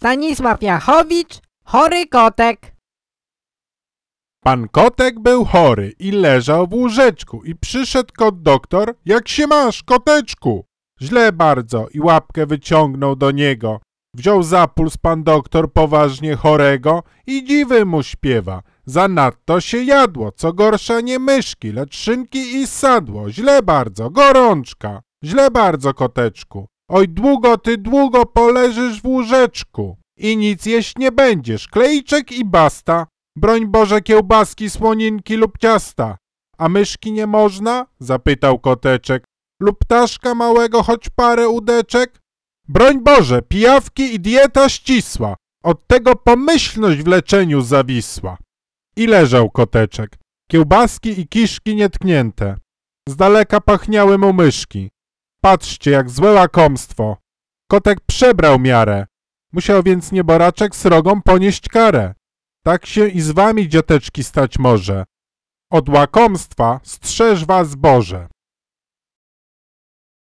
Stanisław Jachowicz, chory kotek. Pan kotek był chory i leżał w łóżeczku i przyszedł kot doktor. Jak się masz, koteczku? Źle bardzo i łapkę wyciągnął do niego. Wziął za puls pan doktor poważnie chorego i dziwy mu śpiewa. Zanadto się jadło, co gorsza nie myszki, lecz szynki i sadło. Źle bardzo, gorączka. Źle bardzo, koteczku. Oj, długo ty długo poleżysz w łóżeczku i nic jeść nie będziesz. Klejczek i basta. Broń Boże kiełbaski, słoninki lub ciasta. A myszki nie można? zapytał koteczek. Lub ptaszka małego, choć parę udeczek? Broń Boże, pijawki i dieta ścisła. Od tego pomyślność w leczeniu zawisła. I leżał koteczek. Kiełbaski i kiszki nietknięte. Z daleka pachniały mu myszki. Patrzcie, jak złe łakomstwo. Kotek przebrał miarę. Musiał więc nieboraczek srogą ponieść karę. Tak się i z wami, dzioteczki, stać może. Od łakomstwa strzeż was Boże.